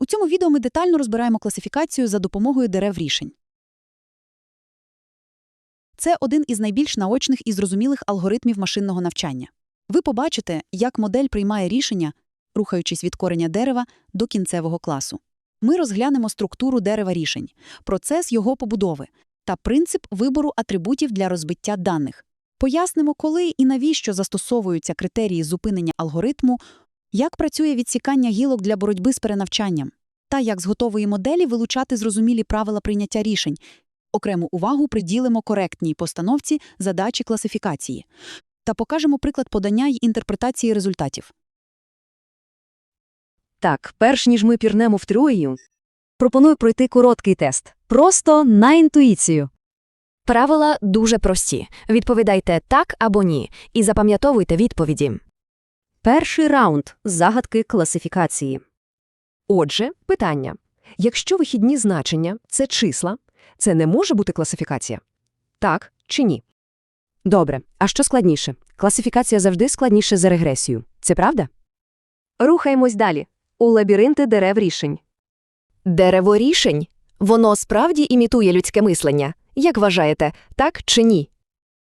У цьому відео ми детально розбираємо класифікацію за допомогою дерев рішень. Це один із найбільш наочних і зрозумілих алгоритмів машинного навчання. Ви побачите, як модель приймає рішення, рухаючись від кореня дерева до кінцевого класу. Ми розглянемо структуру дерева рішень, процес його побудови та принцип вибору атрибутів для розбиття даних. Пояснимо, коли і навіщо застосовуються критерії зупинення алгоритму, як працює відсікання гілок для боротьби з перенавчанням, та як з готової моделі вилучати зрозумілі правила прийняття рішень. Окрему увагу приділимо коректній постановці задачі класифікації та покажемо приклад подання й інтерпретації результатів. Так, перш ніж ми пірнемо в теорію, пропоную пройти короткий тест. Просто на інтуїцію. Правила дуже прості. Відповідайте так або ні, і запам'ятовуйте відповіді. Перший раунд загадки класифікації. Отже, питання. Якщо вихідні значення – це числа, це не може бути класифікація? Так чи ні? Добре, а що складніше? Класифікація завжди складніше за регресію. Це правда? Рухаємось далі. У лабіринти дерев рішень. Дерево рішень. Воно справді імітує людське мислення. Як вважаєте, так чи ні?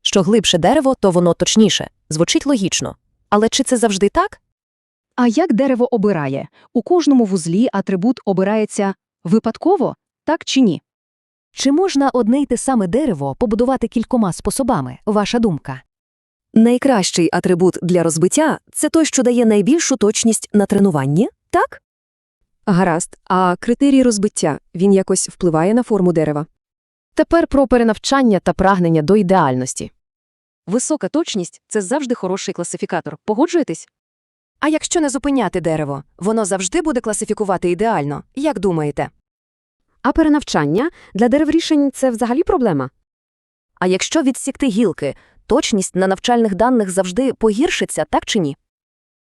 Що глибше дерево, то воно точніше. Звучить логічно. Але чи це завжди так? А як дерево обирає? У кожному вузлі атрибут обирається випадково, так чи ні? Чи можна одне й те саме дерево побудувати кількома способами, ваша думка? Найкращий атрибут для розбиття це той, що дає найбільшу точність на тренуванні, так? Гаразд, а критерій розбиття, він якось впливає на форму дерева? Тепер про перенавчання та прагнення до ідеальності. Висока точність – це завжди хороший класифікатор. Погоджуєтесь? А якщо не зупиняти дерево, воно завжди буде класифікувати ідеально. Як думаєте? А перенавчання для дерев рішень це взагалі проблема? А якщо відсікти гілки, точність на навчальних даних завжди погіршиться, так чи ні?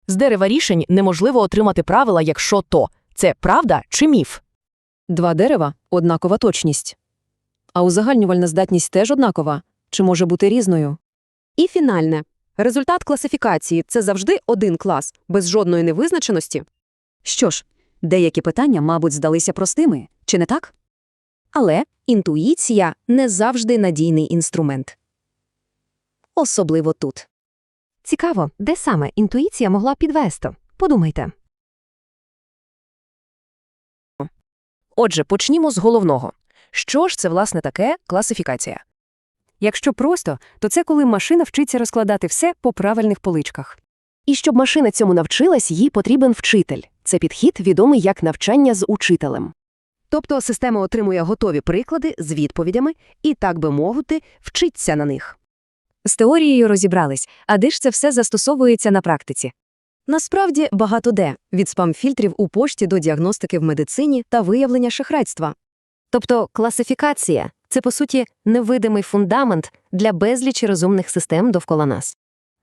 З дерева рішень неможливо отримати правила, якщо то. Це правда чи міф? Два дерева – однакова точність. А узагальнювальна здатність теж однакова? Чи може бути різною? І фінальне. Результат класифікації – це завжди один клас, без жодної невизначеності. Що ж, деякі питання, мабуть, здалися простими, чи не так? Але інтуїція не завжди надійний інструмент. Особливо тут. Цікаво, де саме інтуїція могла підвести? Подумайте. Отже, почнімо з головного. Що ж це, власне, таке класифікація? Якщо просто, то це коли машина вчиться розкладати все по правильних поличках. І щоб машина цьому навчилась, їй потрібен вчитель. Це підхід, відомий як навчання з учителем. Тобто система отримує готові приклади з відповідями і, так би мовити, вчиться на них. З теорією розібрались, а де ж це все застосовується на практиці? Насправді багато де – від спам-фільтрів у пошті до діагностики в медицині та виявлення шахрайства. Тобто класифікація це, по суті, невидимий фундамент для безлічі розумних систем довкола нас.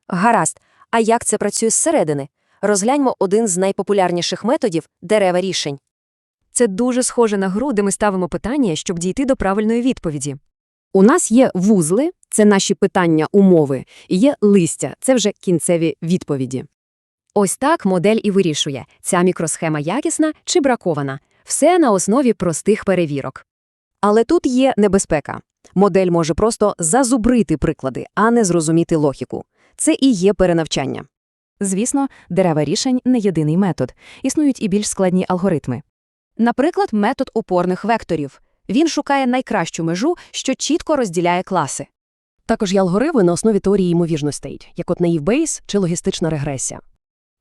Гаразд. А як це працює зсередини? Розгляньмо один з найпопулярніших методів дерева рішень. Це дуже схоже на гру, де ми ставимо питання, щоб дійти до правильної відповіді. У нас є вузли – це наші питання, умови, і є листя – це вже кінцеві відповіді. Ось так модель і вирішує, ця мікросхема якісна чи бракована. Все на основі простих перевірок. Але тут є небезпека. Модель може просто зазубрити приклади, а не зрозуміти логіку. Це і є перенавчання. Звісно, дерева рішень не єдиний метод. Існують і більш складні алгоритми. Наприклад, метод опорних векторів. Він шукає найкращу межу, що чітко розділяє класи. Також є алгоритми на основі теорії ймовірностей, як от Naive Bayes чи логістична регресія.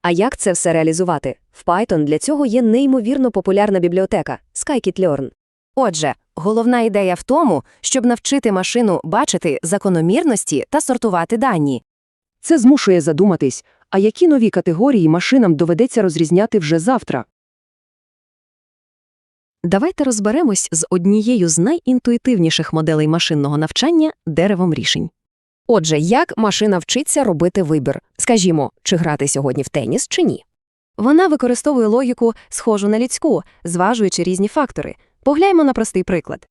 А як це все реалізувати? В Python для цього є неймовірно популярна бібліотека Scikit-learn. Отже, головна ідея в тому, щоб навчити машину бачити закономірності та сортувати дані. Це змушує задуматись, а які нові категорії машинам доведеться розрізняти вже завтра? Давайте розберемось з однією з найінтуїтивніших моделей машинного навчання деревом рішень. Отже, як машина вчиться робити вибір? Скажімо, чи грати сьогодні в теніс, чи ні? Вона використовує логіку, схожу на людську, зважуючи різні фактори. Погляньмо на простий приклад.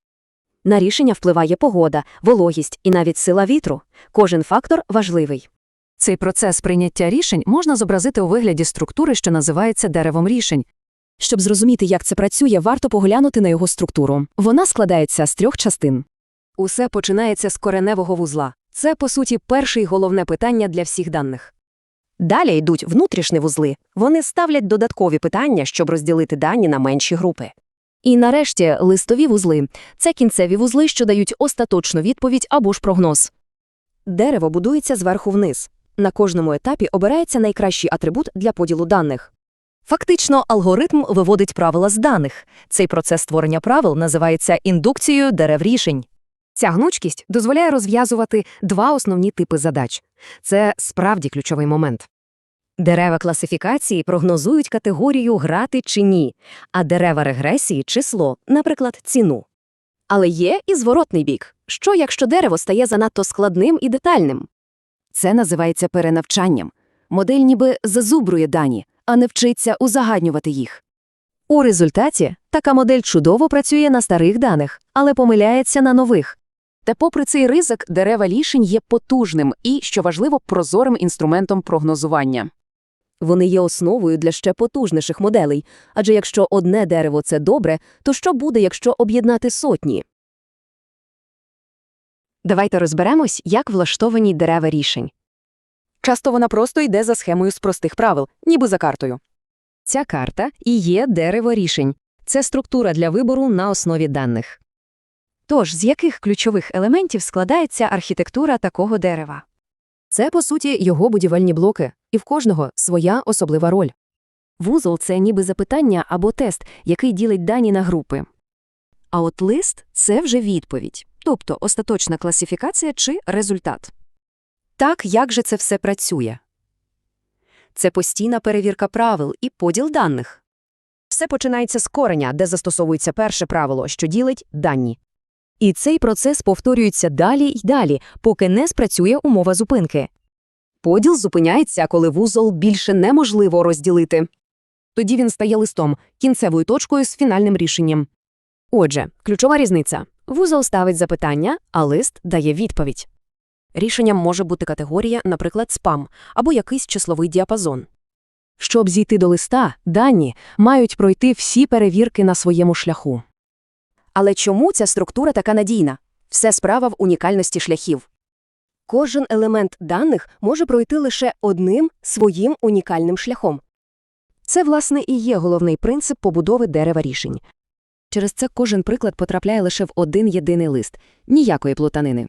На рішення впливає погода, вологість і навіть сила вітру. Кожен фактор важливий. Цей процес прийняття рішень можна зобразити у вигляді структури, що називається деревом рішень. Щоб зрозуміти, як це працює, варто поглянути на його структуру. Вона складається з трьох частин. Усе починається з кореневого вузла. Це, по суті, перше і головне питання для всіх даних. Далі йдуть внутрішні вузли. Вони ставлять додаткові питання, щоб розділити дані на менші групи. І нарешті листові вузли – це кінцеві вузли, що дають остаточну відповідь або ж прогноз. Дерево будується зверху вниз. На кожному етапі обирається найкращий атрибут для поділу даних. Фактично, алгоритм виводить правила з даних. Цей процес створення правил називається індукцією дерев рішень. Ця гнучкість дозволяє розв'язувати два основні типи задач. Це справді ключовий момент. Дерева класифікації прогнозують категорію грати чи ні, а дерева регресії число, наприклад, ціну. Але є і зворотний бік. Що, якщо дерево стає занадто складним і детальним? Це називається перенавчанням. Модель ніби зазубрує дані, а не вчиться узагаднювати їх. У результаті така модель чудово працює на старих даних, але помиляється на нових. Та попри цей ризик, дерева рішень є потужним і, що важливо, прозорим інструментом прогнозування. Вони є основою для ще потужніших моделей, адже якщо одне дерево це добре, то що буде, якщо об'єднати сотні? Давайте розберемось, як влаштовані дерева рішень. Часто вона просто йде за схемою з простих правил, ніби за картою. Ця карта і є дерево рішень. Це структура для вибору на основі даних. Тож, з яких ключових елементів складається архітектура такого дерева? Це, по суті, його будівельні блоки, і в кожного своя особлива роль. Вузол це ніби запитання або тест, який ділить дані на групи. А от лист це вже відповідь, тобто остаточна класифікація чи результат. Так, як же це все працює? Це постійна перевірка правил і поділ даних. Все починається з кореня, де застосовується перше правило, що ділить дані. І цей процес повторюється далі й далі, поки не спрацює умова зупинки. Поділ зупиняється, коли вузол більше неможливо розділити. Тоді він стає листом, кінцевою точкою з фінальним рішенням. Отже, ключова різниця. Вузол ставить запитання, а лист дає відповідь. Рішенням може бути категорія, наприклад, спам або якийсь числовий діапазон. Щоб зійти до листа, дані мають пройти всі перевірки на своєму шляху. Але чому ця структура така надійна? Все справа в унікальності шляхів. Кожен елемент даних може пройти лише одним своїм унікальним шляхом. Це, власне, і є головний принцип побудови дерева рішень. Через це кожен приклад потрапляє лише в один єдиний лист, ніякої плутанини.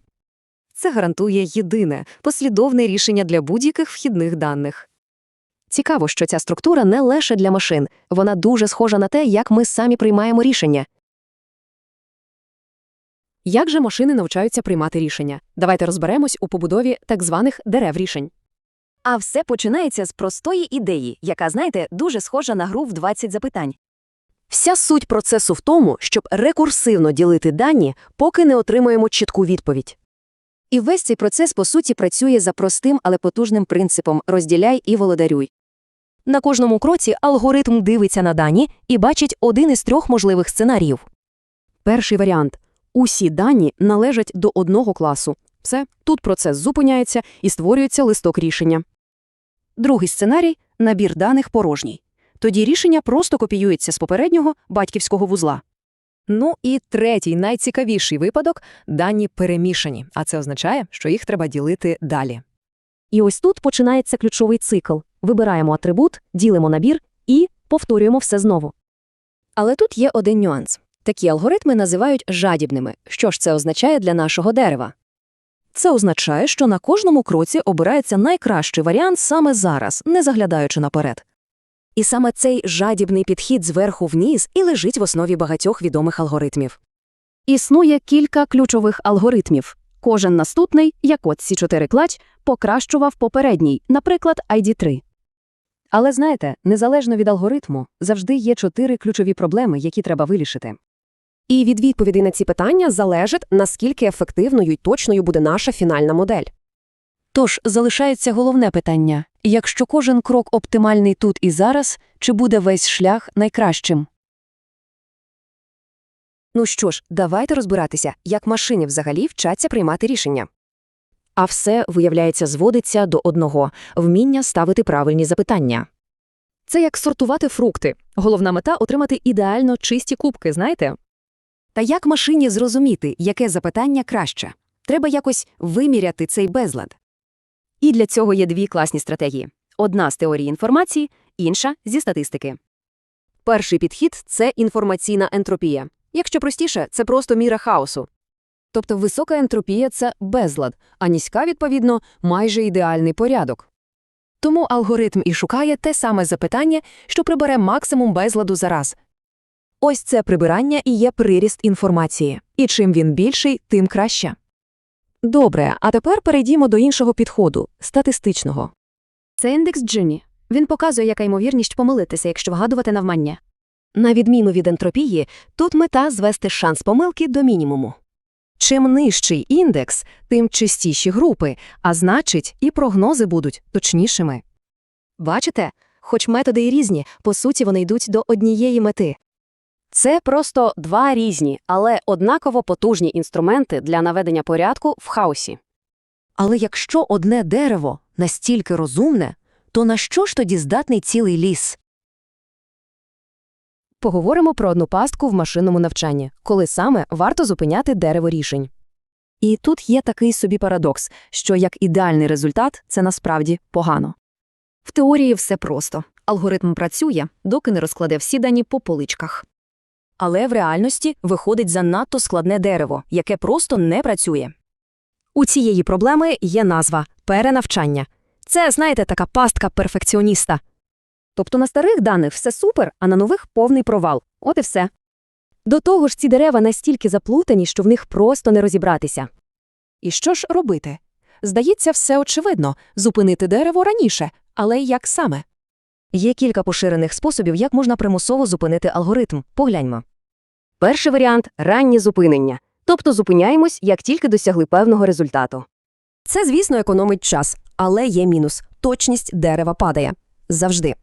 Це гарантує єдине, послідовне рішення для будь-яких вхідних даних. Цікаво, що ця структура не лише для машин, вона дуже схожа на те, як ми самі приймаємо рішення. Як же машини навчаються приймати рішення? Давайте розберемось у побудові так званих дерев рішень. А все починається з простої ідеї, яка, знаєте, дуже схожа на гру в 20 запитань. Вся суть процесу в тому, щоб рекурсивно ділити дані, поки не отримуємо чітку відповідь. І весь цей процес, по суті, працює за простим, але потужним принципом розділяй і володарюй. На кожному кроці алгоритм дивиться на дані і бачить один із трьох можливих сценаріїв. Перший варіант усі дані належать до одного класу. Все, тут процес зупиняється і створюється листок рішення. Другий сценарій набір даних порожній. Тоді рішення просто копіюється з попереднього батьківського вузла. Ну і третій, найцікавіший випадок – дані перемішані, а це означає, що їх треба ділити далі. І ось тут починається ключовий цикл. Вибираємо атрибут, ділимо набір і повторюємо все знову. Але тут є один нюанс. Такі алгоритми називають жадібними. Що ж це означає для нашого дерева? Це означає, що на кожному кроці обирається найкращий варіант саме зараз, не заглядаючи наперед. І саме цей жадібний підхід зверху вниз і лежить в основі багатьох відомих алгоритмів. Існує кілька ключових алгоритмів. Кожен наступний, як от C4 клач, покращував попередній, наприклад, ID3. Але знаєте, незалежно від алгоритму, завжди є чотири ключові проблеми, які треба вирішити. І від відповідей на ці питання залежить, наскільки ефективною і точною буде наша фінальна модель. Тож залишається головне питання якщо кожен крок оптимальний тут і зараз, чи буде весь шлях найкращим? Ну що ж, давайте розбиратися, як машини взагалі вчаться приймати рішення. А все, виявляється, зводиться до одного – вміння ставити правильні запитання. Це як сортувати фрукти. Головна мета – отримати ідеально чисті кубки, знаєте? Та як машині зрозуміти, яке запитання краще? Треба якось виміряти цей безлад. І для цього є дві класні стратегії. Одна з теорії інформації, інша – зі статистики. Перший підхід – це інформаційна ентропія. Якщо простіше, це просто міра хаосу. Тобто висока ентропія – це безлад, а низька, відповідно, майже ідеальний порядок. Тому алгоритм і шукає те саме запитання, що прибере максимум безладу за раз. Ось це прибирання і є приріст інформації. І чим він більший, тим краще. Добре, а тепер перейдімо до іншого підходу – статистичного. Це індекс Джині. Він показує, яка ймовірність помилитися, якщо вгадувати навмання. На відміну від ентропії, тут мета звести шанс помилки до мінімуму. Чим нижчий індекс, тим чистіші групи, а значить, і прогнози будуть точнішими. Бачите? Хоч методи і різні, по суті вони йдуть до однієї мети. Це просто два різні, але однаково потужні інструменти для наведення порядку в хаосі. Але якщо одне дерево настільки розумне, то на що ж тоді здатний цілий ліс? Поговоримо про одну пастку в машинному навчанні, коли саме варто зупиняти дерево рішень. І тут є такий собі парадокс, що як ідеальний результат це насправді погано. В теорії все просто. Алгоритм працює, доки не розкладе всі дані по поличках. Але в реальності виходить занадто складне дерево, яке просто не працює. У цієї проблеми є назва перенавчання. Це, знаєте, така пастка перфекціоніста. Тобто на старих даних все супер, а на нових повний провал. От і все. До того ж, ці дерева настільки заплутані, що в них просто не розібратися. І що ж робити? Здається, все очевидно зупинити дерево раніше, але як саме? Є кілька поширених способів, як можна примусово зупинити алгоритм. Погляньмо. Перший варіант раннє зупинення. Тобто зупиняємось, як тільки досягли певного результату. Це, звісно, економить час, але є мінус точність дерева падає. Завжди.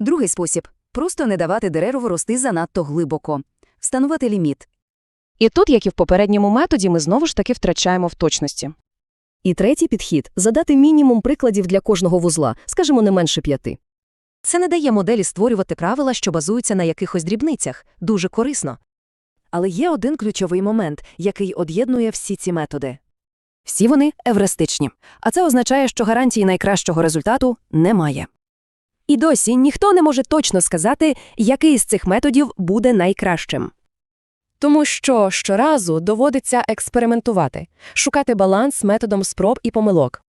Другий спосіб просто не давати дереву рости занадто глибоко, встановити ліміт. І тут, як і в попередньому методі, ми знову ж таки втрачаємо в точності. І третій підхід задати мінімум прикладів для кожного вузла, скажімо, не менше п'яти. Це не дає моделі створювати правила, що базуються на якихось дрібницях, дуже корисно. Але є один ключовий момент, який об'єднує всі ці методи. Всі вони евристичні, а це означає, що гарантії найкращого результату немає. І досі ніхто не може точно сказати, який з цих методів буде найкращим. Тому що щоразу доводиться експериментувати, шукати баланс методом спроб і помилок.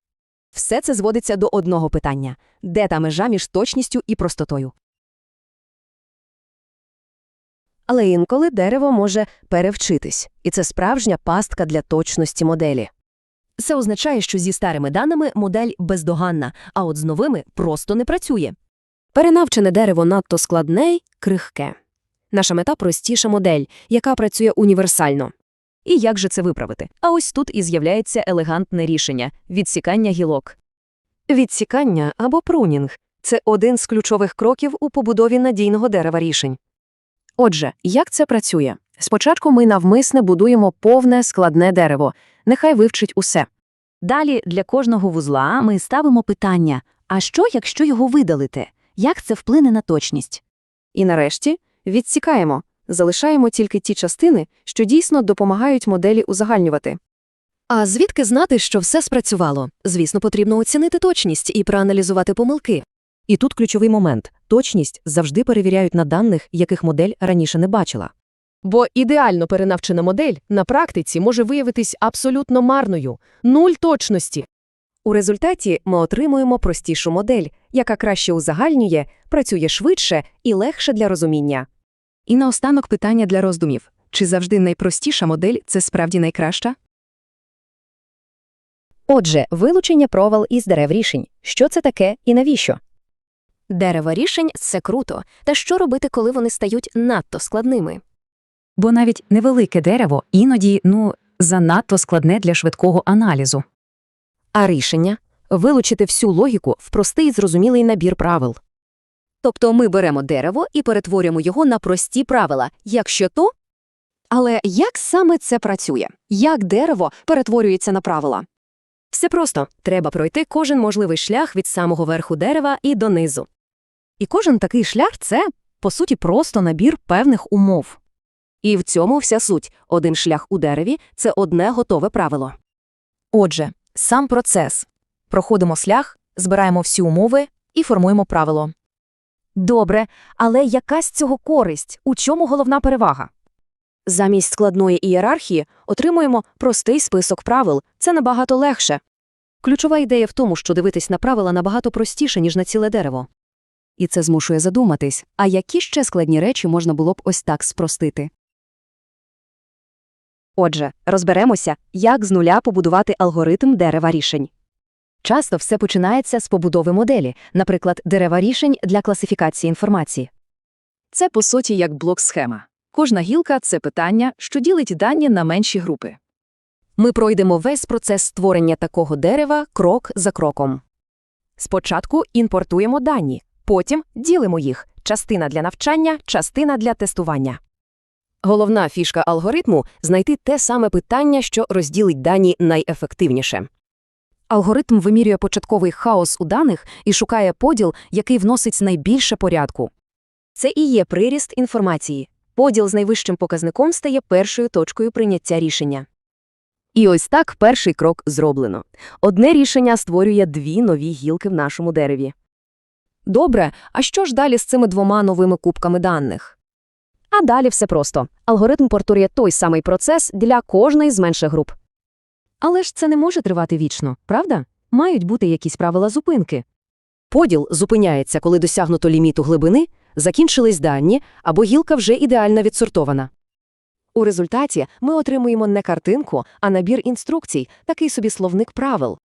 Все це зводиться до одного питання – де та межа між точністю і простотою? Але інколи дерево може перевчитись, і це справжня пастка для точності моделі. Це означає, що зі старими даними модель бездоганна, а от з новими просто не працює. Перенавчене дерево надто складне й крихке. Наша мета простіша модель, яка працює універсально. І як же це виправити? А ось тут і з'являється елегантне рішення – відсікання гілок. Відсікання або прунінг – це один з ключових кроків у побудові надійного дерева рішень. Отже, як це працює? Спочатку ми навмисне будуємо повне складне дерево, нехай вивчить усе. Далі для кожного вузла ми ставимо питання «А що, якщо його видалити? Як це вплине на точність?» І нарешті відсікаємо, залишаємо тільки ті частини, що дійсно допомагають моделі узагальнювати. А звідки знати, що все спрацювало? Звісно, потрібно оцінити точність і проаналізувати помилки. І тут ключовий момент – точність завжди перевіряють на даних, яких модель раніше не бачила. Бо ідеально перенавчена модель на практиці може виявитись абсолютно марною – нуль точності. У результаті ми отримуємо простішу модель, яка краще узагальнює, працює швидше і легше для розуміння. І наостанок питання для роздумів. Чи завжди найпростіша модель – це справді найкраща? Отже, вилучення провал із дерев рішень. Що це таке і навіщо? Дерева рішень – це круто. Та що робити, коли вони стають надто складними? Бо навіть невелике дерево іноді, ну, занадто складне для швидкого аналізу. А рішення – вилучити всю логіку в простий зрозумілий набір правил. Тобто ми беремо дерево і перетворюємо його на прості правила, якщо то. Але як саме це працює? Як дерево перетворюється на правила? Все просто треба пройти кожен можливий шлях від самого верху дерева і донизу. І кожен такий шлях це, по суті, просто набір певних умов. І в цьому вся суть. Один шлях у дереві – це одне готове правило. Отже, сам процес. Проходимо шлях, збираємо всі умови і формуємо правило. Добре, але яка з цього користь? У чому головна перевага? Замість складної ієрархії отримуємо простий список правил. Це набагато легше. Ключова ідея в тому, що дивитись на правила набагато простіше, ніж на ціле дерево. І це змушує задуматись, а які ще складні речі можна було б ось так спростити. Отже, розберемося, як з нуля побудувати алгоритм дерева рішень. Часто все починається з побудови моделі, наприклад, дерева рішень для класифікації інформації. Це, по суті, як блок-схема. Кожна гілка – це питання, що ділить дані на менші групи. Ми пройдемо весь процес створення такого дерева крок за кроком. Спочатку імпортуємо дані, потім ділимо їх – частина для навчання, частина для тестування. Головна фішка алгоритму – знайти те саме питання, що розділить дані найефективніше. Алгоритм вимірює початковий хаос у даних і шукає поділ, який вносить найбільше порядку. Це і є приріст інформації. Поділ з найвищим показником стає першою точкою прийняття рішення. І ось так перший крок зроблено. Одне рішення створює дві нові гілки в нашому дереві. Добре, а що ж далі з цими двома новими кубками даних? А далі все просто. Алгоритм повторює той самий процес для кожної з менших груп. Але ж це не може тривати вічно, правда? Мають бути якісь правила зупинки. Поділ зупиняється, коли досягнуто ліміту глибини, закінчились дані або гілка вже ідеально відсортована. У результаті ми отримуємо не картинку, а набір інструкцій, такий собі словник правил.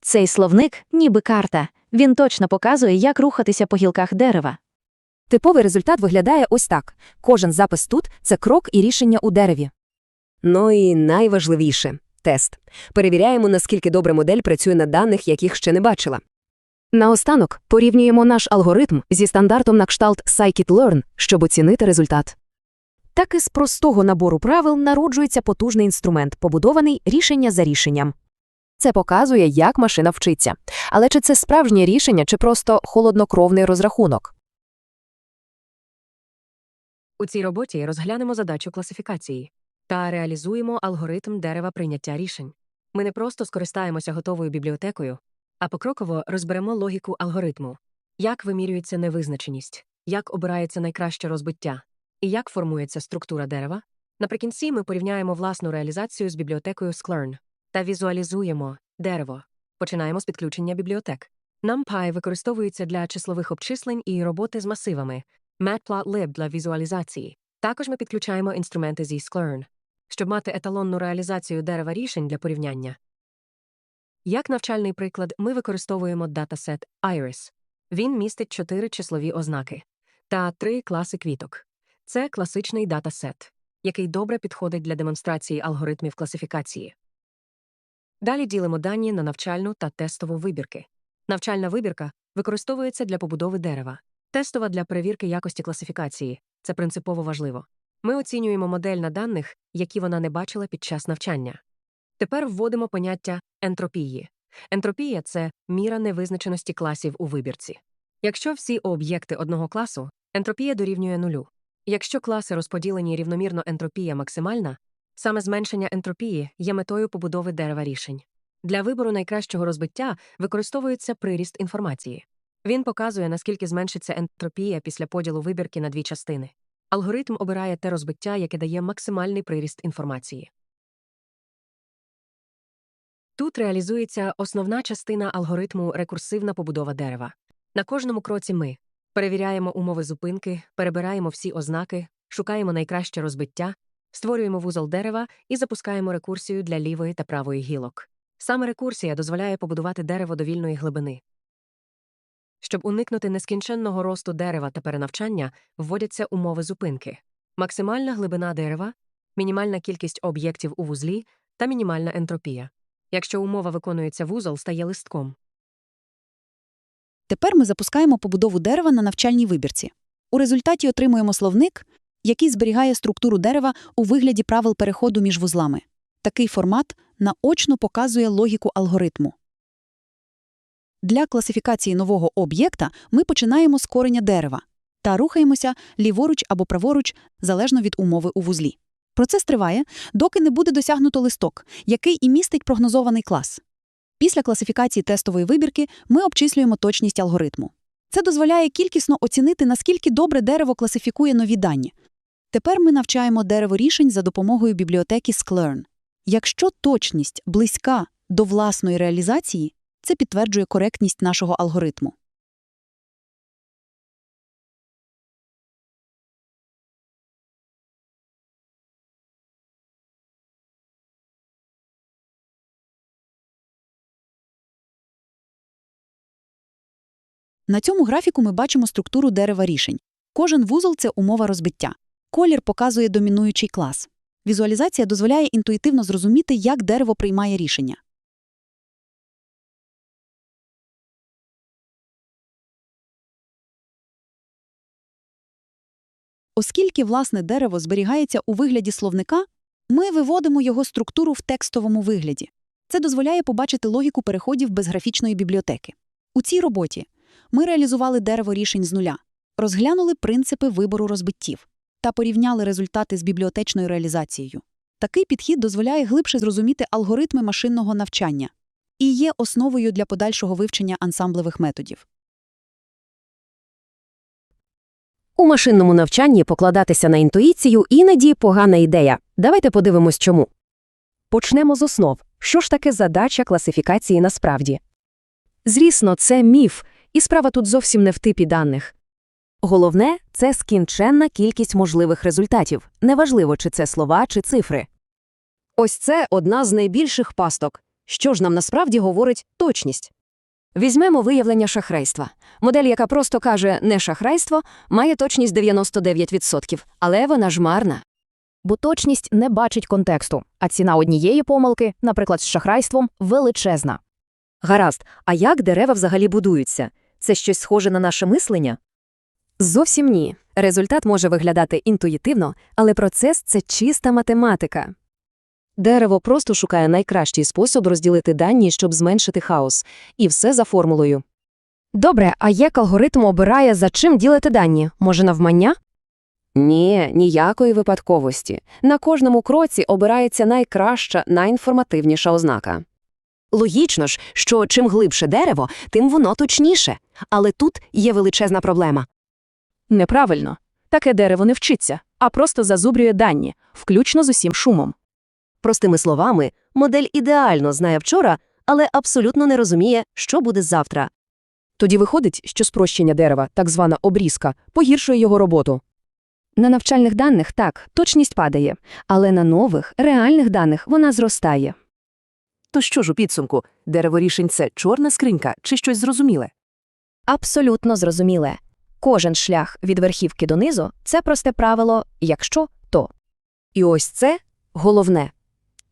Цей словник ніби карта. Він точно показує, як рухатися по гілках дерева. Типовий результат виглядає ось так. Кожен запис тут – це крок і рішення у дереві. Ну і найважливіше – тест. Перевіряємо, наскільки добре модель працює на даних, яких ще не бачила. Наостанок порівнюємо наш алгоритм зі стандартом на кшталт Scikit-Learn, щоб оцінити результат. Так і з простого набору правил народжується потужний інструмент, побудований рішення за рішенням. Це показує, як машина вчиться. Але чи це справжнє рішення, чи просто холоднокровний розрахунок? У цій роботі розглянемо задачу класифікації та реалізуємо алгоритм дерева прийняття рішень. Ми не просто скористаємося готовою бібліотекою, а покроково розберемо логіку алгоритму, як вимірюється невизначеність, як обирається найкраще розбиття і як формується структура дерева. Наприкінці ми порівняємо власну реалізацію з бібліотекою Sklern та візуалізуємо дерево. Починаємо з підключення бібліотек. NumPy використовується для числових обчислень і роботи з масивами, Matplotlib для візуалізації. Також ми підключаємо інструменти зі Sklern, щоб мати еталонну реалізацію дерева рішень для порівняння. Як навчальний приклад, ми використовуємо датасет Iris. Він містить чотири числові ознаки та три класи квіток. Це класичний датасет, який добре підходить для демонстрації алгоритмів класифікації. Далі ділимо дані на навчальну та тестову вибірки. Навчальна вибірка використовується для побудови дерева, тестова для перевірки якості класифікації. Це принципово важливо. Ми оцінюємо модель на даних, які вона не бачила під час навчання. Тепер вводимо поняття ентропії. Ентропія це міра невизначеності класів у вибірці. Якщо всі об'єкти одного класу, ентропія дорівнює нулю. Якщо класи розподілені рівномірно ентропія максимальна, саме зменшення ентропії є метою побудови дерева рішень. Для вибору найкращого розбиття використовується приріст інформації. Він показує, наскільки зменшиться ентропія після поділу вибірки на дві частини. Алгоритм обирає те розбиття, яке дає максимальний приріст інформації. Тут реалізується основна частина алгоритму рекурсивна побудова дерева. На кожному кроці ми перевіряємо умови зупинки, перебираємо всі ознаки, шукаємо найкраще розбиття, створюємо вузол дерева і запускаємо рекурсію для лівої та правої гілок. Саме рекурсія дозволяє побудувати дерево довільної глибини. Щоб уникнути нескінченного росту дерева та перенавчання, вводяться умови зупинки: максимальна глибина дерева, мінімальна кількість об'єктів у вузлі та мінімальна ентропія. Якщо умова виконується вузол, стає листком. Тепер ми запускаємо побудову дерева на навчальній вибірці. У результаті отримуємо словник, який зберігає структуру дерева у вигляді правил переходу між вузлами. Такий формат наочно показує логіку алгоритму. Для класифікації нового об'єкта ми починаємо з кореня дерева та рухаємося ліворуч або праворуч, залежно від умови у вузлі. Процес триває, доки не буде досягнуто листок, який і містить прогнозований клас. Після класифікації тестової вибірки ми обчислюємо точність алгоритму. Це дозволяє кількісно оцінити, наскільки добре дерево класифікує нові дані. Тепер ми навчаємо дерево рішень за допомогою бібліотеки Sklearn. Якщо точність близька до власної реалізації, це підтверджує коректність нашого алгоритму. На цьому графіку ми бачимо структуру дерева рішень. Кожен вузол – це умова розбиття. Колір показує домінуючий клас. Візуалізація дозволяє інтуїтивно зрозуміти, як дерево приймає рішення. Оскільки власне дерево зберігається у вигляді словника, ми виводимо його структуру в текстовому вигляді. Це дозволяє побачити логіку переходів без графічної бібліотеки. У цій роботі ми реалізували дерево рішень з нуля, розглянули принципи вибору розбиттів та порівняли результати з бібліотечною реалізацією. Такий підхід дозволяє глибше зрозуміти алгоритми машинного навчання і є основою для подальшого вивчення ансамблевих методів. У машинному навчанні покладатися на інтуїцію іноді погана ідея. Давайте подивимось чому. Почнемо з основ. Що ж таке задача класифікації насправді? Звісно, це міф, і справа тут зовсім не в типі даних. Головне – це скінченна кількість можливих результатів. Неважливо, чи це слова, чи цифри. Ось це одна з найбільших пасток. Що ж нам насправді говорить точність? Візьмемо виявлення шахрайства. Модель, яка просто каже «не шахрайство», має точність 99%, але вона ж марна. Бо точність не бачить контексту, а ціна однієї помилки, наприклад, з шахрайством, величезна. Гаразд, а як дерева взагалі будуються? Це щось схоже на наше мислення? Зовсім ні. Результат може виглядати інтуїтивно, але процес це чиста математика. Дерево просто шукає найкращий спосіб розділити дані, щоб зменшити хаос. І все за формулою. Добре, а як алгоритм обирає, за чим ділити дані? Може, навмання? Ні, ніякої випадковості. На кожному кроці обирається найкраща, найінформативніша ознака. Логічно ж, що чим глибше дерево, тим воно точніше. Але тут є величезна проблема. Неправильно. Таке дерево не вчиться, а просто зазубрює дані, включно з усім шумом. Простими словами, модель ідеально знає вчора, але абсолютно не розуміє, що буде завтра. Тоді виходить, що спрощення дерева, так звана обрізка, погіршує його роботу. На навчальних даних так, точність падає, але на нових, реальних даних вона зростає. То що ж у підсумку, дерево рішень це чорна скринька чи щось зрозуміле? Абсолютно зрозуміле. Кожен шлях від верхівки донизу – це просте правило «якщо, то». І ось це головне.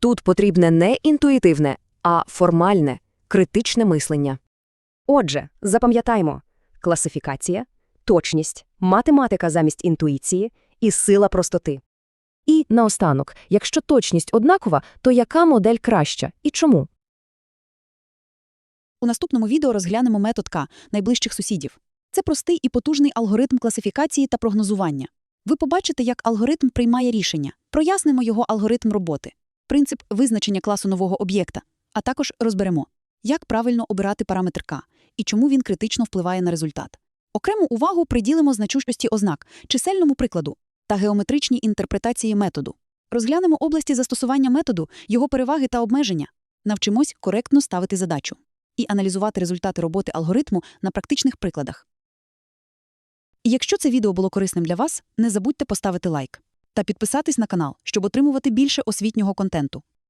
Тут потрібне не інтуїтивне, а формальне, критичне мислення. Отже, запам'ятаймо класифікація, точність, математика замість інтуїції і сила простоти. І наостанок, якщо точність однакова, то яка модель краща і чому? У наступному відео розглянемо метод К найближчих сусідів. Це простий і потужний алгоритм класифікації та прогнозування. Ви побачите, як алгоритм приймає рішення. Прояснимо його алгоритм роботи, принцип визначення класу нового об'єкта, а також розберемо, як правильно обирати параметр К і чому він критично впливає на результат. Окрему увагу приділимо значущості ознак, чисельному прикладу та геометричній інтерпретації методу. Розглянемо області застосування методу, його переваги та обмеження. Навчимось коректно ставити задачу і аналізувати результати роботи алгоритму на практичних прикладах. Якщо це відео було корисним для вас, не забудьте поставити лайк та підписатись на канал, щоб отримувати більше освітнього контенту.